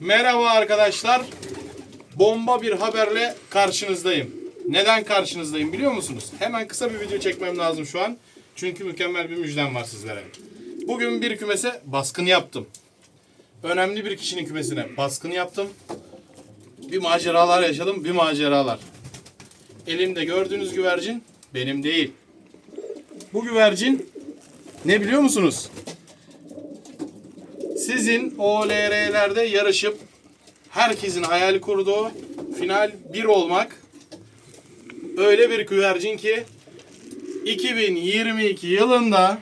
Merhaba arkadaşlar. Bomba bir haberle karşınızdayım. Neden karşınızdayım biliyor musunuz? Hemen kısa bir video çekmem lazım şu an. Çünkü mükemmel bir müjdem var sizlere. Bugün bir kümese baskın yaptım. Önemli bir kişinin kümesine baskın yaptım. Bir maceralar yaşadım, bir maceralar. Elimde gördüğünüz güvercin benim değil. Bu güvercin ne biliyor musunuz? Sizin OLR'lerde yarışıp herkesin hayal kurduğu final 1 olmak öyle bir güvercin ki 2022 yılında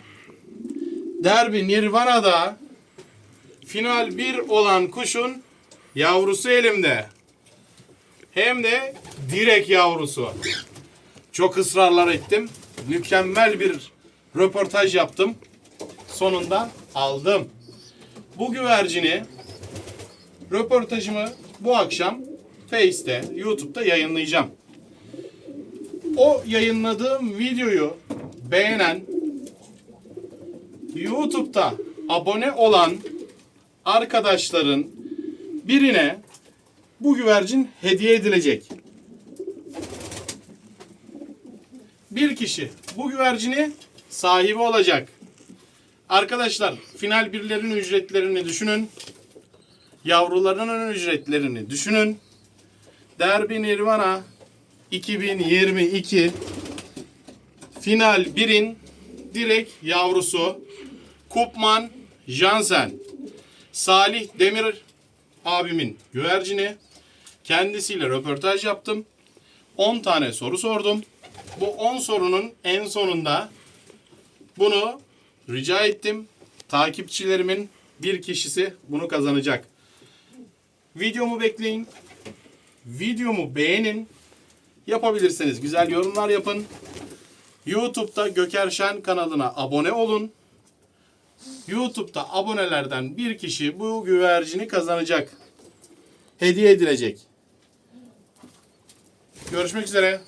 Derbi Nirvana'da final 1 olan kuşun yavrusu elimde. Hem de direk yavrusu. Çok ısrarlar ettim. Mükemmel bir röportaj yaptım. Sonunda aldım. Bu güvercini röportajımı bu akşam Face'te, YouTube'da yayınlayacağım. O yayınladığım videoyu beğenen YouTube'da abone olan arkadaşların birine bu güvercin hediye edilecek. Bir kişi bu güvercini sahibi olacak. Arkadaşlar final birlerin ücretlerini düşünün. Yavrularının ücretlerini düşünün. Derbi Nirvana 2022 final 1'in direkt yavrusu Kupman Jansen. Salih Demir abimin güvercini. Kendisiyle röportaj yaptım. 10 tane soru sordum. Bu 10 sorunun en sonunda bunu rica ettim. Takipçilerimin bir kişisi bunu kazanacak. Videomu bekleyin. Videomu beğenin. Yapabilirseniz güzel yorumlar yapın. YouTube'da Göker Şen kanalına abone olun. YouTube'da abonelerden bir kişi bu güvercini kazanacak. Hediye edilecek. Görüşmek üzere.